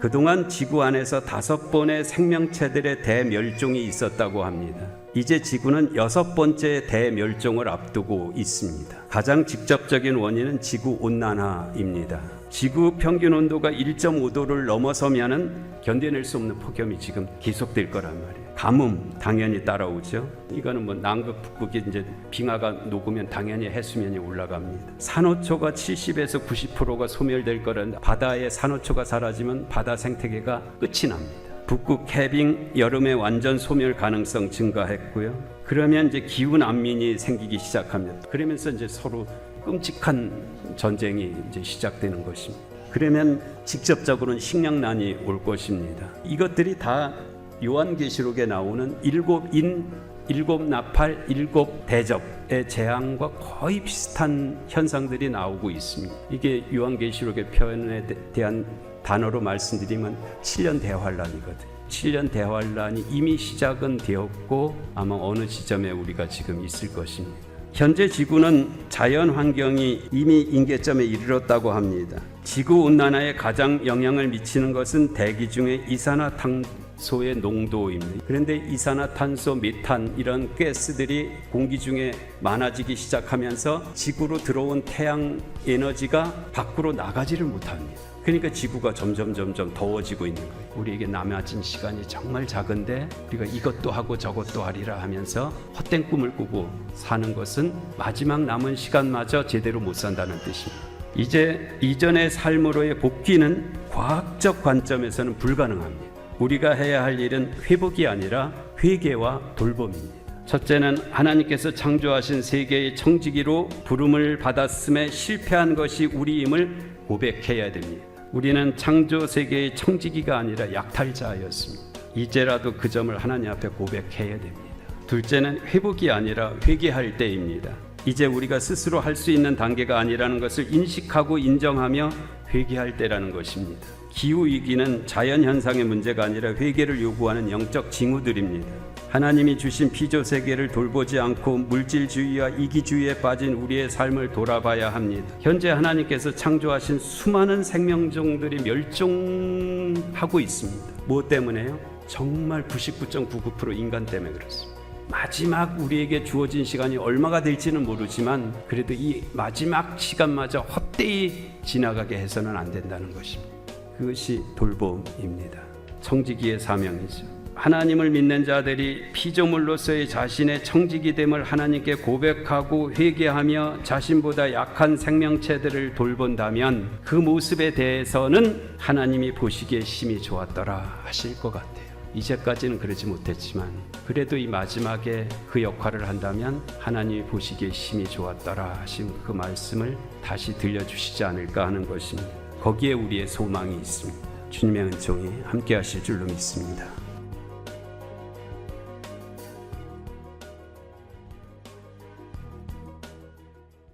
그동안 지구 안에서 다섯 번의 생명체들의 대멸종이 있었다고 합니다. 이제 지구는 여섯 번째 대멸종을 앞두고 있습니다. 가장 직접적인 원인은 지구 온난화입니다. 지구 평균 온도가 1.5도를 넘어서면은 견뎌낼 수 없는 폭염이 지금 계속될 거란 말이에요. 가뭄 당연히 따라오죠. 이거는 뭐 남극 북극이 이제 빙하가 녹으면 당연히 해수면이 올라갑니다. 산호초가 70에서 90%가 소멸될 거란 바다의 산호초가 사라지면 바다 생태계가 끝이 납니다. 북극 해빙 여름에 완전 소멸 가능성 증가했고요. 그러면 이제 기후 난민이 생기기 시작합니다. 그러면서 이제 서로 끔찍한 전쟁이 이제 시작되는 것입니다. 그러면 직접적으로는 식량난이 올 것입니다. 이것들이 다 요한계시록에 나오는 일곱 인, 일곱 나팔, 일곱 대접의 재앙과 거의 비슷한 현상들이 나오고 있습니다. 이게 요한계시록의 표현에 대- 대한 단어로 말씀드리면 7년 대환란이거든요. 7년 대환란이 이미 시작은 되었고 아마 어느 지점에 우리가 지금 있을 것입니다. 현재 지구는 자연 환경이 이미 임계점에 이르렀다고 합니다. 지구 온난화에 가장 영향을 미치는 것은 대기 중에 이산화탄 소의 농도입니다. 그런데 이산화탄소, 메탄 이런 가스들이 공기 중에 많아지기 시작하면서 지구로 들어온 태양 에너지가 밖으로 나가지를 못합니다. 그러니까 지구가 점점 점점 더워지고 있는 거예요. 우리에게 남아진 시간이 정말 작은데 우리가 이것도 하고 저것도 하리라 하면서 헛된 꿈을 꾸고 사는 것은 마지막 남은 시간마저 제대로 못 산다는 뜻입니다. 이제 이전의 삶으로의 복귀는 과학적 관점에서는 불가능합니다. 우리가 해야 할 일은 회복이 아니라 회개와 돌봄입니다. 첫째는 하나님께서 창조하신 세계의 청지기로 부름을 받았음에 실패한 것이 우리임을 고백해야 됩니다. 우리는 창조 세계의 청지기가 아니라 약탈자였습니다. 이제라도 그 점을 하나님 앞에 고백해야 됩니다. 둘째는 회복이 아니라 회개할 때입니다. 이제 우리가 스스로 할 수 있는 단계가 아니라는 것을 인식하고 인정하며 회개할 때라는 것입니다. 기후 위기는 자연 현상의 문제가 아니라 회개를 요구하는 영적 징후들입니다. 하나님이 주신 피조 세계를 돌보지 않고 물질주의와 이기주의에 빠진 우리의 삶을 돌아봐야 합니다. 현재 하나님께서 창조하신 수많은 생명종들이 멸종하고 있습니다. 무엇 때문에요? 정말 99.99% 인간 때문에 그렇습니다. 마지막 우리에게 주어진 시간이 얼마가 될지는 모르지만 그래도 이 마지막 시간마저 헛되이 지나가게 해서는 안 된다는 것입니다. 그것이 돌봄입니다. 청지기의 사명이죠. 하나님을 믿는 자들이 피조물로서의 자신의 청지기됨을 하나님께 고백하고 회개하며 자신보다 약한 생명체들을 돌본다면 그 모습에 대해서는 하나님이 보시기에 심히 좋았더라 하실 것 같아요. 이제까지는 그러지 못했지만 그래도 이 마지막에 그 역할을 한다면 하나님이 보시기에 심히 좋았더라 하신 그 말씀을 다시 들려주시지 않을까 하는 것입니다. 거기에 우리의 소망이 있습니다. 주님의 은총이 함께 하실 줄로 믿습니다.